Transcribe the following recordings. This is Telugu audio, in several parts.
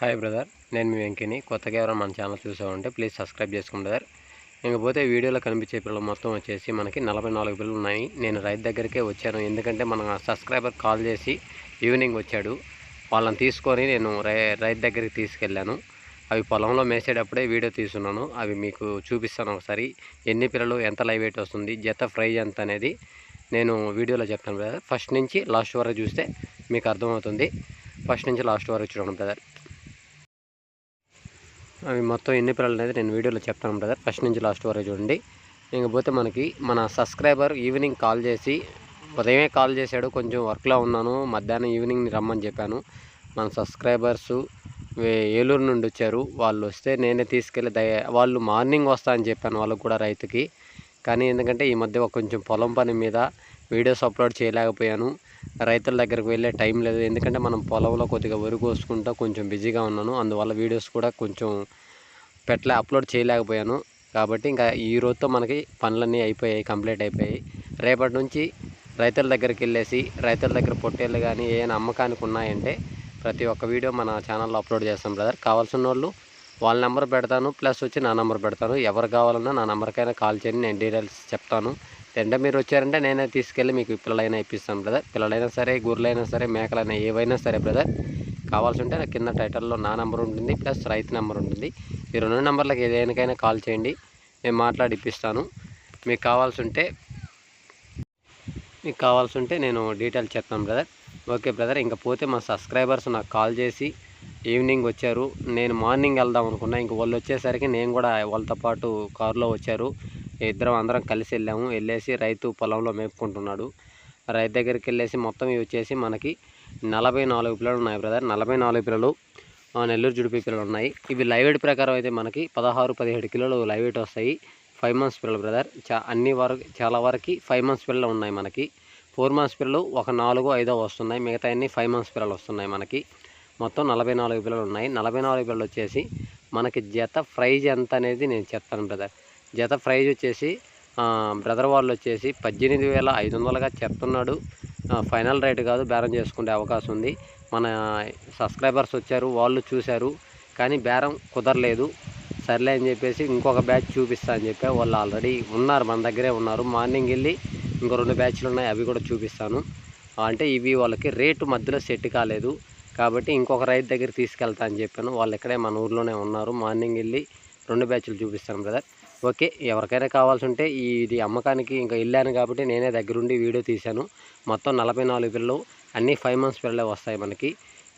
హాయ్ బ్రదర్ నేను మీ వెంకిని. కొత్తగా ఎవరైనా మన ఛానల్ చూసామంటే ప్లీజ్ సబ్స్క్రైబ్ చేసుకోండి బ్రదర్ ఇంకపోతే వీడియోలో కనిపించే పిల్లలు మొత్తం వచ్చేసి మనకి నలభై నాలుగు పిల్లలు ఉన్నాయి. నేను రైతు దగ్గరికే వచ్చాను. ఎందుకంటే మన సబ్స్క్రైబర్ కాల్ చేసి ఈవినింగ్ వచ్చాడు. వాళ్ళని తీసుకొని నేను రై రైతు దగ్గరికి తీసుకెళ్ళాను. అవి పొలంలో మేసేటప్పుడే వీడియో తీసుకున్నాను అవి మీకు చూపిస్తాను ఒకసారి. ఎన్ని పిల్లలు ఎంత లైవ్ వెయిట్ వస్తుంది జత ప్రైజ్ ఎంత అనేది నేను వీడియోలో చెప్తాను బ్రదర్ ఫస్ట్ నుంచి లాస్ట్ వరకు చూస్తే మీకు అర్థమవుతుంది. ఫస్ట్ నుంచి లాస్ట్ వరకు చూడండి బ్రదర్ అవి మొత్తం ఎన్ని పిల్లలు అనేది నేను వీడియోలో చెప్తాను బ్రదర్ ఫస్ట్ నుంచి లాస్ట్ వరకు చూడండి. ఇంకపోతే మనకి మన సబ్స్క్రైబర్ ఈవినింగ్ కాల్ చేసి ఉదయమే కాల్ చేశాడు కొంచెం వర్క్లో ఉన్నాను మధ్యాహ్నం ఈవినింగ్ రమ్మని చెప్పాను. మన సబ్స్క్రైబర్స్ ఏలూరు నుండి వచ్చారు. వాళ్ళు వస్తే నేనే తీసుకెళ్ళి దయ వాళ్ళు మార్నింగ్ వస్తా అని చెప్పాను వాళ్ళకు కూడా రైతుకి. కానీ ఎందుకంటే ఈ మధ్య ఒక కొంచెం పొలం పని మీద వీడియోస్ అప్లోడ్ చేయలేకపోయాను. రైతుల దగ్గరకు వెళ్ళే టైం లేదు. ఎందుకంటే మనం పొలంలో కొద్దిగా వరి కోసుకుంటూ కొంచెం బిజీగా ఉన్నాను. అందువల్ల వీడియోస్ కూడా కొంచెం పెట్టలే అప్లోడ్ చేయలేకపోయాను. కాబట్టి ఇంకా ఈ రోజుతో మనకి పనులన్నీ అయిపోయాయి కంప్లీట్ అయిపోయాయి. రేపటి నుంచి రైతుల దగ్గరికి వెళ్ళేసి రైతుల దగ్గర పొట్టేళ్ళు కానీ ఏమైనా అమ్మకానికి ఉన్నాయంటే ప్రతి ఒక్క వీడియో మన ఛానల్లో అప్లోడ్ చేస్తాం బ్రదర్. కావాల్సిన వాళ్ళు వాళ్ళ నెంబర్ పెడతాను ప్లస్ వచ్చి నా నెంబర్ పెడతాను. ఎవరు కావాలన్నా నా నెంబర్కైనా కాల్ చేయండి నేను డీటెయిల్స్ చెప్తాను. ఎండ మీరు వచ్చారంటే నేనే తీసుకెళ్ళి మీకు పిల్లలైనా ఇప్పిస్తాను బ్రదర్ పిల్లలైనా సరే గొర్రెలైనా సరే మేకలైనా ఏవైనా సరే బ్రదర్ కావాల్సి ఉంటే నా కింద టైటిల్లో నా నెంబర్ ఉంటుంది ప్లస్ రైతు నెంబర్ ఉంటుంది. ఈ రెండు నెంబర్లకు ఏదైనాకైనా కాల్ చేయండి నేను మాట్లాడి ఇప్పిస్తాను. మీకు కావాల్సి ఉంటే మీకు కావాల్సి ఉంటే నేను డీటెయిల్స్ చెప్తాను బ్రదర్ ఓకే బ్రదర్ ఇంకా పోతే మా సబ్స్క్రైబర్స్ నాకు కాల్ చేసి ఈవినింగ్ వచ్చారు. నేను మార్నింగ్ వెళ్దాం అనుకున్నా. ఇంక వాళ్ళు వచ్చేసరికి నేను కూడా వాళ్ళతో పాటు కారులో వచ్చారు. ఇద్దరం అందరం కలిసి వెళ్ళాము. వెళ్ళేసి రైతు పొలంలో మేపుకుంటున్నాడు. రైతు దగ్గరికి వెళ్ళేసి మొత్తం ఇవి వచ్చేసి మనకి నలభై నాలుగు పిల్లలు ఉన్నాయి బ్రదర్. నలభై నాలుగు పిల్లలు నెల్లూరు జుడిపి పిల్లలు ఉన్నాయి. ఇవి లైవ్ వెయిట్ ప్రకారం అయితే మనకి పదహారు పదిహేడు కిలోలు లైవ్ వెయిట్ వస్తాయి. ఫైవ్ మంత్స్ పిల్లలు బ్రదర్. చా అన్ని వరకు చాలా వరకు ఫైవ్ మంత్స్ పిల్లలు ఉన్నాయి మనకి. ఫోర్ మంత్స్ పిల్లలు ఒక నాలుగు ఐదో వస్తున్నాయి. మిగతా అన్ని ఫైవ్ మంత్స్ పిల్లలు వస్తున్నాయి మనకి. మొత్తం నలభై నాలుగు పిల్లలు ఉన్నాయి. నలభై నాలుగు పిల్లలు వచ్చేసి మనకి జత ప్రైజ్ ఎంత అనేది నేను చెప్తాను బ్రదర్. జత ప్రైజ్ వచ్చేసి బ్రదర్ వాళ్ళు వచ్చేసి పద్దెనిమిది వేల ఐదు వందలుగా చెప్తున్నాడు. ఫైనల్ రేట్ కాదు బేరం చేసుకునే అవకాశం ఉంది. మన సబ్స్క్రైబర్స్ వచ్చారు వాళ్ళు చూశారు కానీ బేరం కుదరలేదు. సర్లే అని చెప్పేసి ఇంకొక బ్యాచ్ చూపిస్తా అని చెప్పి. వాళ్ళు ఆల్రెడీ ఉన్నారు మన దగ్గరే ఉన్నారు. మార్నింగ్ వెళ్ళి ఇంకో రెండు బ్యాచ్లు ఉన్నాయి అవి కూడా చూపిస్తాను. అంటే ఇవి వాళ్ళకి రేటు మధ్యలో సెట్ కాలేదు. కాబట్టి ఇంకొక రైతు దగ్గర తీసుకెళ్తా అని చెప్పాను. వాళ్ళు ఇక్కడే మన ఊర్లోనే ఉన్నారు. మార్నింగ్ వెళ్ళి రెండు బ్యాచ్లు చూపిస్తాను బ్రదర్ ఓకే ఎవరికైనా కావాల్సి ఉంటే ఇది అమ్మకానికి ఇంకా వెళ్ళాను కాబట్టి నేనే దగ్గరుండి వీడియో తీశాను. మొత్తం నలభై నాలుగు పిల్లలు అన్నీ ఫైవ్ మంత్స్ పిల్లలే వస్తాయి మనకి.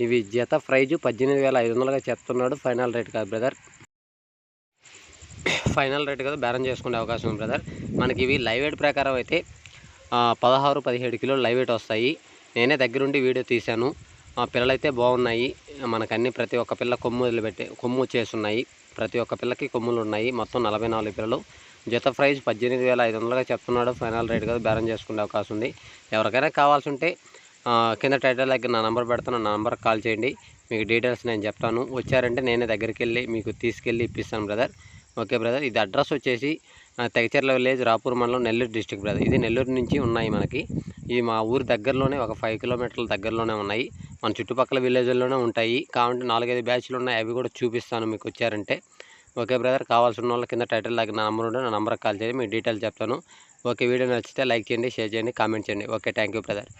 ఇవి జత ప్రైజు పద్దెనిమిది వేల ఐదు వందలుగా చెప్తున్నాడు ఫైనల్ రేట్ కాదు బ్రదర్ ఫైనల్ రేట్ కదా బేరం చేసుకునే అవకాశం ఉంది బ్రదర్ మనకి ఇవి లైవ్ వెయిట్ ప్రకారం అయితే పదహారు పదిహేడు కిలోలు లైవ్ వెయిట్ వస్తాయి. నేనే దగ్గరుండి వీడియో తీశాను. పిల్లలైతే బాగున్నాయి. మనకన్నీ ప్రతి ఒక్క పిల్ల కొమ్ము వదిలిపెట్టే కొమ్ము ఉన్నాయి ప్రతి ఒక్క పిల్లకి కొమ్ములు ఉన్నాయి. మొత్తం నలభై నాలుగు పిల్లలు. జత ప్రైజ్ పద్దెనిమిది వేల ఐదు వందలుగా చెప్తున్నాడు. ఫైనల్ రేట్ కదా బేరం చేసుకునే అవకాశం ఉంది. ఎవరికైనా కావాల్సి ఉంటే కింద టైటిల్ దగ్గర నా నెంబర్ పెడతాను. నా నెంబర్కి కాల్ చేయండి. మీకు డీటెయిల్స్ నేను చెప్తాను. వచ్చారంటే నేనే దగ్గరికి వెళ్ళి మీకు తీసుకెళ్ళి ఇప్పిస్తాను బ్రదర్. Okay brother. ఇది అడ్రస్ వచ్చేసి తెగచెర్ల విలేజ్ రాపూర్ మండలం నెల్లూరు డిస్టిక్ బ్రదర్. ఇది నెల్లూరు నుంచి ఉన్నాయి మనకి. ఇవి మా ఊరు దగ్గరలోనే ఒక ఫైవ్ కిలోమీటర్ల దగ్గరలోనే ఉన్నాయి. మన చుట్టుపక్కల విలేజ్లోనే ఉంటాయి. కాబట్టి నాలుగైదు బ్యాచ్లు ఉన్నాయి. అవి కూడా చూపిస్తాను మీకు వచ్చారంటే. ఓకే బ్రదర్ కావాల్సిన వాళ్ళ కింద టైటిల్ లాగా నా నెంబర్ ఉంటే నా నెంబర్కి కాల్ చేయండి. మీకు డీటెయిల్స్ చెప్తాను. ఓకే వీడియో నచ్చితే లైక్ చేయండి షేర్ చేయండి కామెంట్ చేయండి. Okay thank you brother.